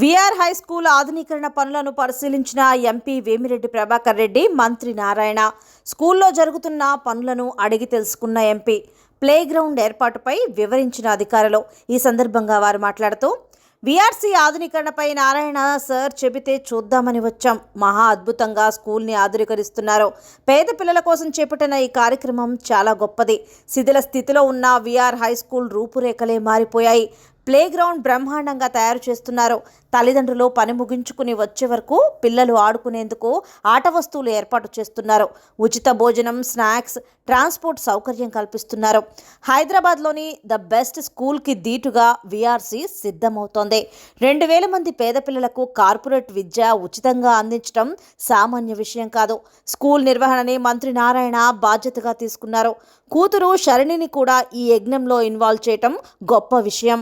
VR high school ఆధునీకరణ పనులను పరిశీలించిన ఎంపీ వేమిరెడ్డి ప్రభాకర్ రెడ్డి మంత్రి నారాయణ. స్కూల్లో జరుగుతున్న పనులను అడిగి తెలుసుకున్న ఎంపీ ప్లే గ్రౌండ్ ఏర్పాటుపై వివరించిన అధికారులు. ఈ సందర్భంగా వారు మాట్లాడుతూ విఆర్సీ ఆధునీకరణపై నారాయణ సార్ చెబితే చూద్దామని వచ్చాం. మహా అద్భుతంగా స్కూల్ని ఆధునీకరిస్తున్నారు. పేద పిల్లల కోసం చేపట్టిన ఈ కార్యక్రమం చాలా గొప్పది. శిథిల స్థితిలో ఉన్న విఆర్ హై స్కూల్ రూపురేఖలే మారిపోయాయి. ప్లే గ్రౌండ్ బ్రహ్మాండంగా తయారు చేస్తున్నారు. తల్లిదండ్రులు పని ముగించుకుని వచ్చే వరకు పిల్లలు ఆడుకునేందుకు ఆట వస్తువులు ఏర్పాటు చేస్తున్నారు. ఉచిత భోజనం స్నాక్స్ ట్రాన్స్పోర్ట్ సౌకర్యం కల్పిస్తున్నారు. హైదరాబాద్లోని ద బెస్ట్ స్కూల్కి దీటుగా విఆర్సి సిద్ధమవుతోంది. రెండు వేల మంది పేద పిల్లలకు కార్పొరేట్ విద్య ఉచితంగా అందించడం సామాన్య విషయం కాదు. స్కూల్ నిర్వహణని మంత్రి నారాయణ బాధ్యతగా తీసుకున్నారు. కూతురు శరణిని కూడా ఈ యజ్ఞంలో ఇన్వాల్వ్ చేయటం గొప్ప విషయం.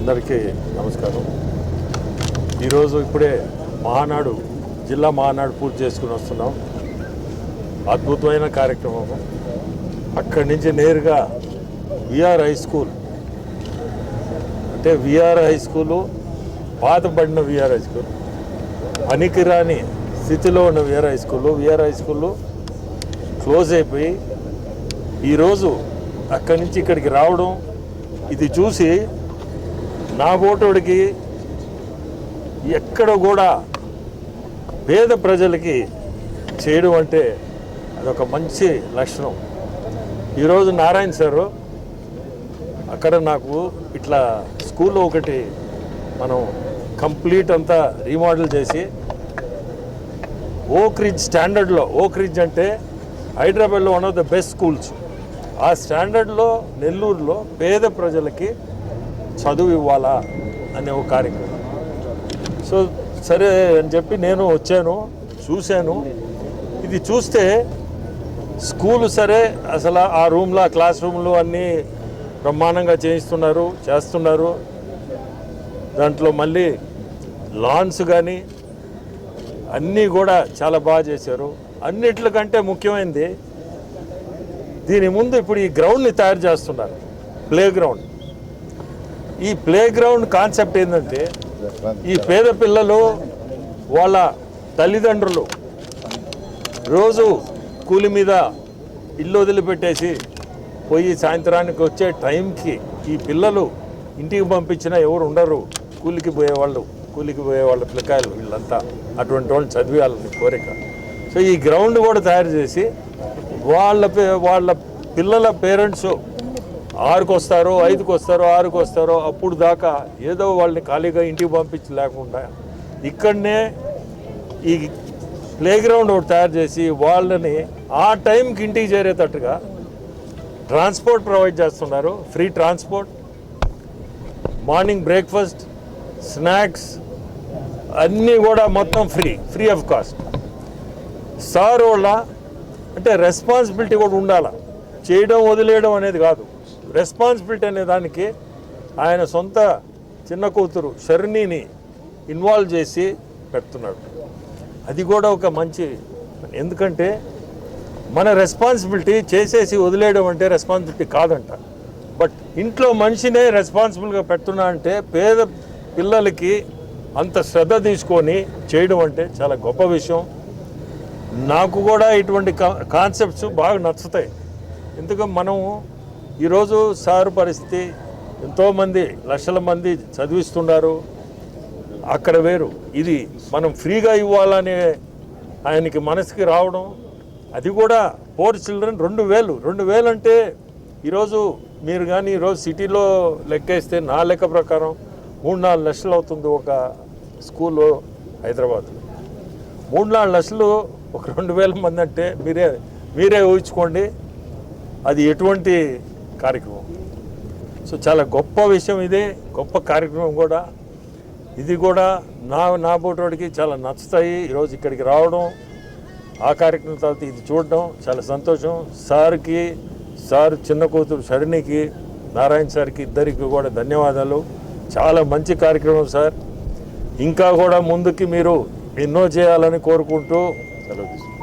అందరికీ నమస్కారం. ఈరోజు ఇప్పుడే మహానాడు జిల్లా మహానాడు పూర్తి చేసుకుని వస్తున్నాం. అద్భుతమైన కార్యక్రమం. అక్కడి నుంచి నేరుగా విఆర్ హై స్కూల్. అంటే విఆర్ హై స్కూలు పాతబడిన విఆర్ హై స్కూల్ పనికిరాని స్థితిలో ఉన్న VR high school VR high school close అయిపోయి ఈరోజు అక్కడి నుంచి ఇక్కడికి రావడం ఇది చూసి నా ఓటుడికి ఎక్కడ కూడా పేద ప్రజలకి చేయడం అంటే అదొక మంచి లక్షణం. ఈరోజు నారాయణ సారు అక్కడ నాకు ఇట్లా స్కూల్లో ఒకటి మనం కంప్లీట్ అంతా రీమోడల్ చేసి ఓక్ రిజ్ స్టాండర్డ్లో ఓక్ రిజ్ అంటే హైదరాబాద్లో one of the best schools ఆ స్టాండర్డ్లో నెల్లూరులో పేద ప్రజలకి చదువు ఇవ్వాలా అనే ఒక కార్యక్రమం. సో సరే అని చెప్పి నేను వచ్చాను చూశాను. ఇది చూస్తే స్కూల్ సరే అసలు ఆ రూమ్లో క్లాస్ రూమ్లు అన్నీ బ్రహ్మాండంగా చేయిస్తున్నారు చేస్తున్నారు. దాంట్లో మళ్ళీ లాన్స్ కానీ అన్నీ కూడా చాలా బాగా చేశారు. అన్నిట్లకంటే ముఖ్యమైనది దీని ముందు ఇప్పుడు ఈ గ్రౌండ్ని తయారు చేస్తున్నారు ప్లే గ్రౌండ్ ఈ ప్లే గ్రౌండ్ కాన్సెప్ట్ ఏంటంటే ఈ పేద పిల్లలు వాళ్ళ తల్లిదండ్రులు రోజు కూలి మీద ఇల్లు వదిలిపెట్టేసి పోయి సాయంత్రానికి వచ్చే టైంకి ఈ పిల్లలు ఇంటికి పంపించినా ఎవరు ఉండరు. కూలికి పోయేవాళ్ళు కూలికి పోయేవాళ్ళ పిల్లకాయలు వీళ్ళంతా. అటువంటి వాళ్ళు చదివేయాలని కోరిక. సో ఈ గ్రౌండ్ కూడా తయారు చేసి వాళ్ళ పే- వాళ్ళ పిల్లల పేరెంట్స్ ఆరుకు వస్తారో ఐదుకు వస్తారో ఆరుకు వస్తారో అప్పుడు దాకా ఏదో వాళ్ళని ఖాళీగా ఇంటికి పంపించి లేకుండా ఇక్కడనే ఈ ప్లే గ్రౌండ్ ఒకటి తయారు చేసి వాళ్ళని ఆ టైంకి ఇంటికి చేరేటట్టుగా ట్రాన్స్పోర్ట్ ప్రొవైడ్ చేస్తున్నారు. Free transport morning breakfast snacks అన్నీ కూడా మొత్తం free free of cost. Sir వాళ్ళ అంటే రెస్పాన్సిబిలిటీ కూడా ఉండాలా. చేయడం వదిలేయడం అనేది కాదు. రెస్పాన్సిబిలిటీ అనే దానికి ఆయన సొంత చిన్న కూతురు శరణిని ఇన్వాల్వ్ చేసి పెడుతున్నాడు. అది కూడా ఒక మంచి ఎందుకంటే మన రెస్పాన్సిబిలిటీ చేసేసి వదిలేయడం అంటే రెస్పాన్సిబిలిటీ కాదంట. బట్ ఇంట్లో మనిషినే రెస్పాన్సిబుల్గా పెడుతున్నా అంటే పేద పిల్లలకి అంత శ్రద్ధ తీసుకొని చేయడం అంటే చాలా గొప్ప విషయం. నాకు కూడా ఇటువంటి కాన్సెప్ట్స్ బాగా నచ్చుతాయి. ఎందుకంటే మనం ఈరోజు సారు పరిస్థితి ఎంతోమంది లక్షల మంది చదివిస్తున్నారు. అక్కడ వేరు. ఇది మనం ఫ్రీగా ఇవ్వాలనే ఆయనకి మనసుకి రావడం అది కూడా ఫోర్ చిల్డ్రన్ రెండు వేలు. రెండు వేలు అంటే ఈరోజు మీరు కానీ ఈరోజు సిటీలో లెక్కేస్తే నా లెక్క ప్రకారం మూడు నాలుగు లక్షలు అవుతుంది ఒక స్కూలు హైదరాబాద్ మూడు నాలుగు లక్షలు ఒక రెండు వేల మంది అంటే మీరే మీరే ఊహించుకోండి. అది ఎటువంటి కార్యక్రమం. సో చాలా గొప్ప విషయం ఇది గొప్ప కార్యక్రమం కూడా. ఇది కూడా నా నా బోటోడికి చాలా నచ్చుతాయి. ఈరోజు ఇక్కడికి రావడం ఆ కార్యక్రమం తర్వాత ఇది చూడడం చాలా సంతోషం. సార్కి సార్ చిన్న కూతురు సరణికి నారాయణ సార్కి ఇద్దరికి కూడా ధన్యవాదాలు. చాలా మంచి కార్యక్రమం సార్. ఇంకా కూడా ముందుకి మీరు ఎన్నో చేయాలని కోరుకుంటూ సెలవు తీసుకుంటాను